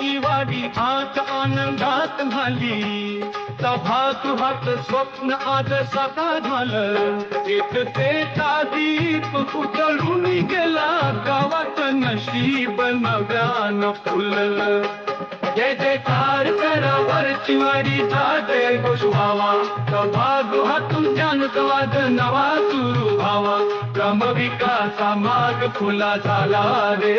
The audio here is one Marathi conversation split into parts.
वरती वाडी आत आनंदात झाली. सभा तुहात स्वप्न आज सदा झालं. एक ते दीप उतळून गेला. गावात नशीब नव्यानं फुललं जय जयकार करा वरची वारी जाते घोष व्हावा. सभागृहातून जानकवाद नवा सुरू व्हावा. ग्रामविकासा मार्ग खुला झाला रे.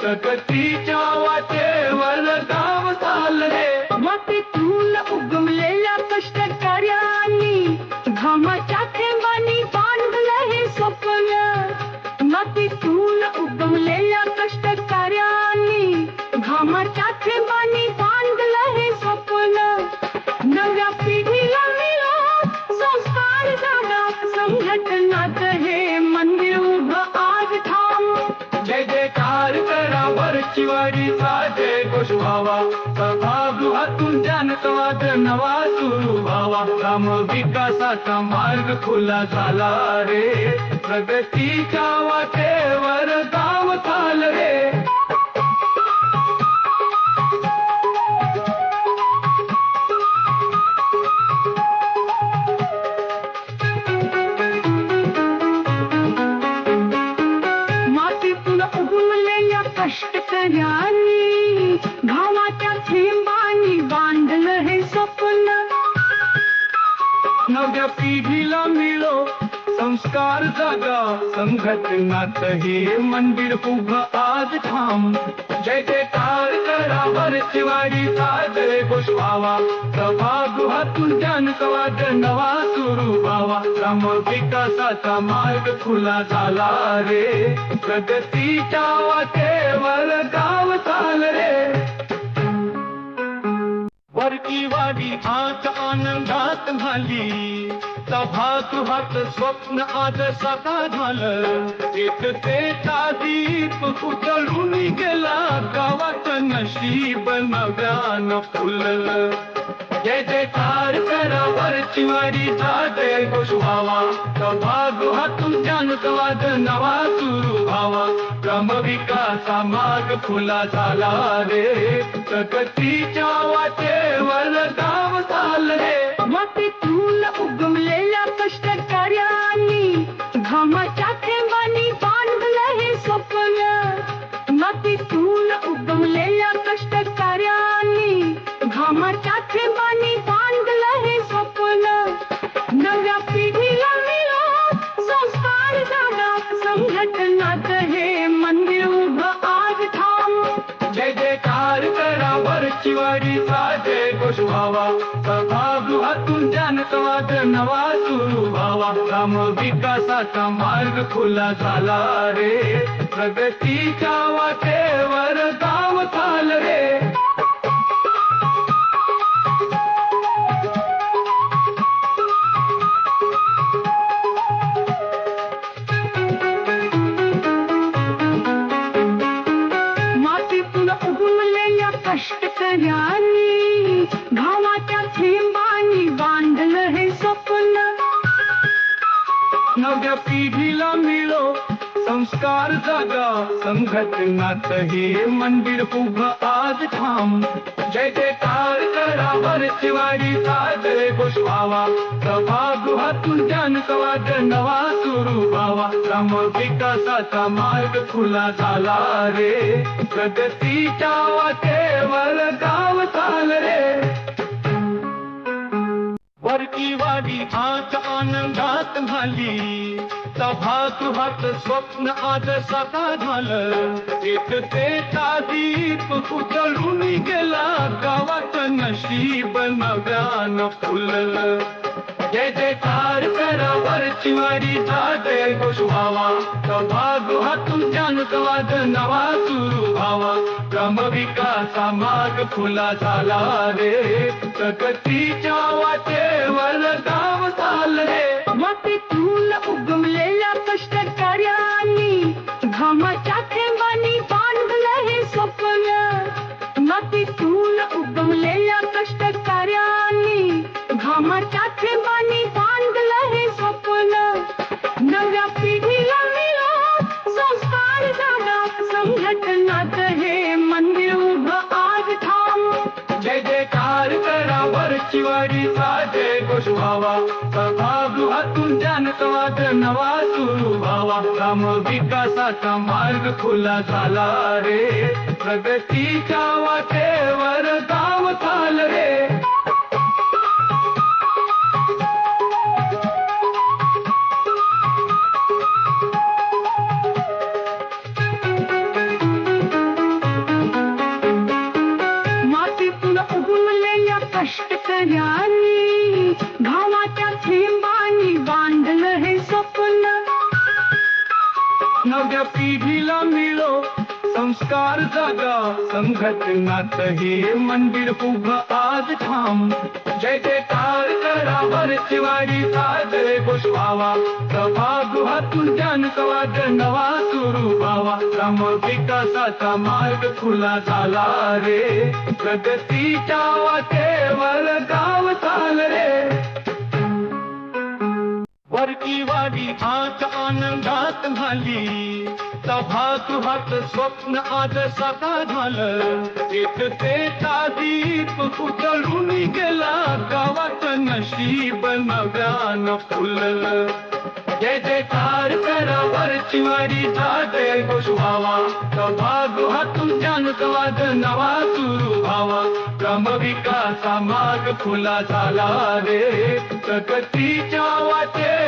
प्रगतीच्या वाटेवर गाव चालले मातीतून उगमलेल्या कष्टकऱ्यांनी घामाच्या थेंबानी बांधलं हे स्वप्न. मातीतून उगमलेल्या कष्टकऱ्यांनी घामाच्या थेंबानी बांधलं हे स्वप्न. नव्या पिढीला मिळो संस्कार झाला संघटनात वरची वारी साजे घोष व्हावा. सभागृहातून जनकवाद नवा सुरू व्हावा. काम विकासाचा मार्ग खुला झाला रे. प्रगतीच्या वाटेवर नव्या पिढीला मिळो. संस्कार जागा. संघटनात हे मंदिर उभं आज ठाम. जय जयकार करा वरची वारी साजरे पुष्पावा सभागृहातून जनकवाद नवा सुरू व्हावा. श्रम विकासाचा मार्ग खुला झाला रे. प्रगतीच्या वाटे आनंदात झाली सभागृहात स्वप्न आज सदा झालं. एक ते दीप उचलून गेला गावात नशीब नव्यानं फुललं. जय जयकार करा वरची वारी जाते खुश व्हावा. सभागृहातून जानकवाद नवा सुरू व्हावा. क्रमविकासा माग फुला झाला रे. प्रगतीच्या वाटेवर व्हावा सभागृहातून जानकवाद नवा सुरू व्हावा ग्राम विकासाचा मार्ग खुला झाला रे. प्रगतीच्या वाटेवर गाव चाल रे. कष्ट उगवलेल्या संस्कार जागा संघटनात हे मंदिर उभं आज ठाम. जय जयकार करा वरची साजरे पुष्पावा सभागृहातून जनकवाद नवा सुरू व्हावा. ग्राम विकासाचा मार्ग खुला झाला रे. प्रगतीच्या वाटेवर गाव चाल रे. वरती वाडी आज आनंदात झाली. सभागृहात स्वप्न आज सदा झालं. एक ते दीप उचलून गेला गावात नशीब नव्यान फुललं. जय जय जयकार करा वरची वारी जाते घोष व्हावा सभागृहातून जानकवाद नवा सुरू व्हावा. क्रमविकासा माग खुला झाला रे. प्रगतीच्या वाटे व्हावा सभागृहातून जानकवाद नवा सुरू व्हावा. काम विकासाचा मार्ग खुला झाला रे प्रगतीच्या वाटे नव्या पिढीला मिळो संस्कार जागा. संघटनात हे मंदिर उभं आज थांब जय जयकार करा वरचीवाडी साजरे गोष्वावा सभागृहातून जनकवाद नवा सुरू व्हावा. ग्राम विकासाचा मार्ग खुला झाला रे. प्रगतीच्या वाटेवर गाव चाल रे. वरची आज आनंदात झाली. सभा सभागृहात स्वप्न आज सदा झालं. एक ते दीप उजळून गेला गावात नशीब नव्यान फुललं. जय जय जयकार करा वरची वारी जाते गोष्वावा सभागृहातून जानकवाद नवा सुरू व्हावा. क्रमविकासा मार्ग खुला झाला रे. प्रगतीच्या वाटे